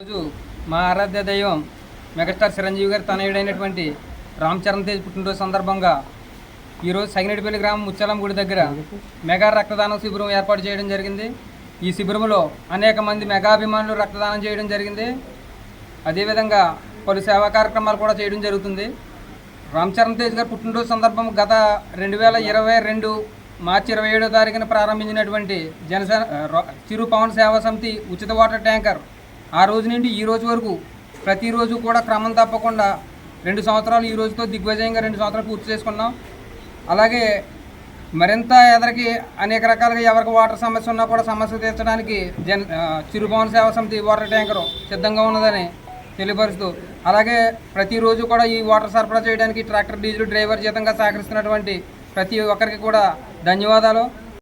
రోజు మా ఆరాధ్య దైవం మెగాస్టార్ చిరంజీవి గారి తనయుడైనటువంటి రామ్ చరణ్ తేజ్ పుట్టినరోజు సందర్భంగా ఈరోజు సగినటిపల్లి గ్రామం ముచ్చాలం గుడి దగ్గర మెగా రక్తదానం శిబిరం ఏర్పాటు చేయడం జరిగింది. ఈ శిబిరంలో అనేక మంది మెగాభిమానులు రక్తదానం చేయడం జరిగింది. అదేవిధంగా పలు సేవా కార్యక్రమాలు కూడా చేయడం జరుగుతుంది. రామ్ చరణ్ తేజ్ గారి పుట్టినరోజు సందర్భం గత రెండు వేల ఇరవై రెండు మార్చి ఇరవై ఏడో తారీఖున ప్రారంభించినటువంటి జనసేన చిరు పవన్ సేవా సమితి ఉచిత వాటర్ ట్యాంకర్ ఆ రోజు నుండి ఈ రోజు వరకు ప్రతిరోజు కూడా క్రమం తప్పకుండా రెండు సంవత్సరాలు ఈ రోజుతో దిగ్విజయంగా రెండు సంవత్సరాలు పూర్తి చేసుకున్నాం. అలాగే మరింత ఎదరికి అనేక రకాలుగా ఎవరికి వాటర్ సమస్య ఉన్నా కూడా సమస్య తీర్చడానికి జన్ చిరుభవన సేవా సమితి వాటర్ ట్యాంకర్ సిద్ధంగా ఉన్నదని తెలియపరుస్తూ అలాగే ప్రతిరోజు కూడా ఈ వాటర్ సరఫరా చేయడానికి ట్రాక్టర్ డీజిల్ డ్రైవర్ జీతంగా సహకరిస్తున్నటువంటి ప్రతి ఒక్కరికి కూడా ధన్యవాదాలు.